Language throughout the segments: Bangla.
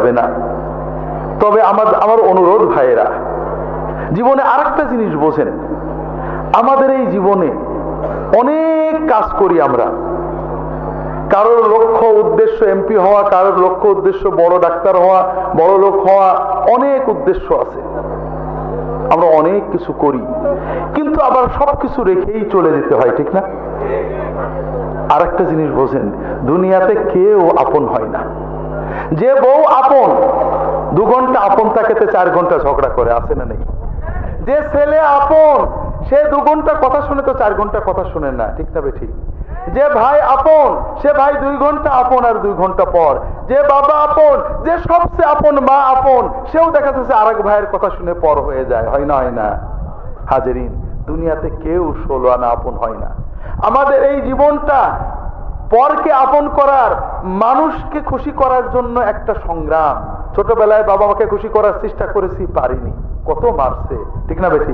যাবে না। তবে আমার আমার অনুরোধ ভাইয়েরা, জীবনে আরেকটা জিনিস বোঝেন। আমাদের এই জীবনে অনেক কাজ করি আমরা। কারোর লক্ষ্য উদ্দেশ্য এমপি হওয়া, কারোর লক্ষ্য উদ্দেশ্য বড় ডাক্তার হওয়া, বড় লোক হওয়া, অনেক উদ্দেশ্য আছে। আমরা অনেক কিছু করি। কিন্তু আবার সবকিছু রেখেই চলে যেতে হয়, ঠিক না? আর একটা জিনিস বোঝেন, দুনিয়াতে কেউ আপন হয় না। যে বউ আপন, দু ঘণ্টা আপন তাকেতে চার ঘণ্টা ঝগড়া করে আসে না নেই? যে ছেলে আপন, সে দু ঘণ্টা কথা শুনে তো চার ঘণ্টা কথা শুনে না, ঠিক না ঠিক যে ভাই আপন, সে ভাই দুই ঘণ্টা আপন আর দুই ঘণ্টা পর। যে বাবা আপন, যে সবচেয়ে আপন মা আপন, সেও দেখা যাচ্ছে আরেক ভাইয়ের কথা শুনে পর হয়ে যায়, হয় না হয় না? হাজেরিন, দুনিয়াতে কেউ ষোলো আনা আপন হয় না। আমাদের এই জীবনটা পরকে আপন করার মানুষকে খুশি করার জন্য একটা সংগ্রাম। ছোটবেলায় বাবা মাকে খুশি করার চেষ্টা করেছি, পারিনি। কত মারছে, ঠিক না বেশি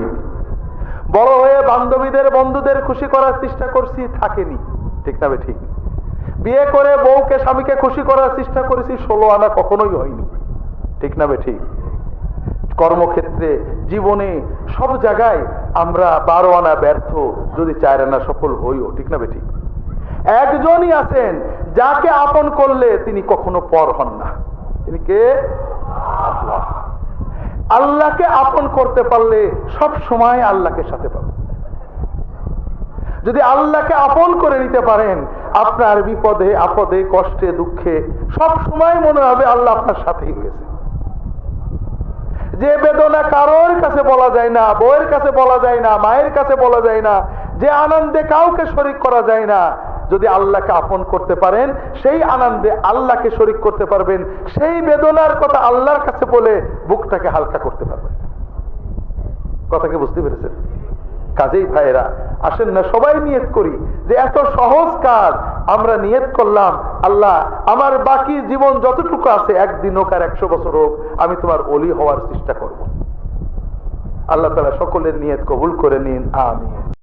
বড় হয়ে বান্ধবীদের, বন্ধুদের খুশি করার চেষ্টা করছি, থাকেনি, ঠিক না ঠিক বিয়ে করে বউকে, স্বামীকে খুশি করার চেষ্টা করেছি, ষোলো আনা কখনোই হয়নি, ঠিক না ঠিক কর্মক্ষেত্রে, জীবনে, সব জায়গায় আমরা বারো আনা ব্যর্থ, যদি চার আনা সফল হইও, ঠিক না ঠিক একজনই আছেন, যাকে আপন করলে তিনি কখনো পর হন না। তিনি কে? আল্লাহ। আল্লাহকে আপন করতে পারলে সব সময় আল্লাহকে সাথে পাবেন। যদি আল্লাহকে আপন করে নিতে পারেন, আপনার বিপদে, আপদে, কষ্টে, দুঃখে সব সময় মনে হবে আল্লাহ আপনার সাথেই রয়েছে। যে বেদনা কারোর কাছে বলা যায় না, বউয়ের কাছে বলা যায় না, মায়ের কাছে বলা যায় না, যে আনন্দে কাউকে শরিক করা যায় না যদি আল্লাহকে আপন করতে পারেন, সেই আনন্দে আল্লাহকে শরিক করতে পারবেন, সেই বেদনার কথা আল্লাহর কাছে বলে বুকটাকে হালকা করতে পারবেন। কথাকে বুঝতে পেরেছেন? কাজেই ভাইয়েরা, আসেন না, সবাই নিয়ত করি যে এত সহজ কাজ আমরা নিয়ত করলাম, আল্লাহ আমার বাকি জীবন যতটুকু আছে, একদিন হোক আর একশো বছর হোক, আমি তোমার অলি হওয়ার চেষ্টা করব। আল্লাহ তালা সকলের নিয়ত কবুল করে নিন আমি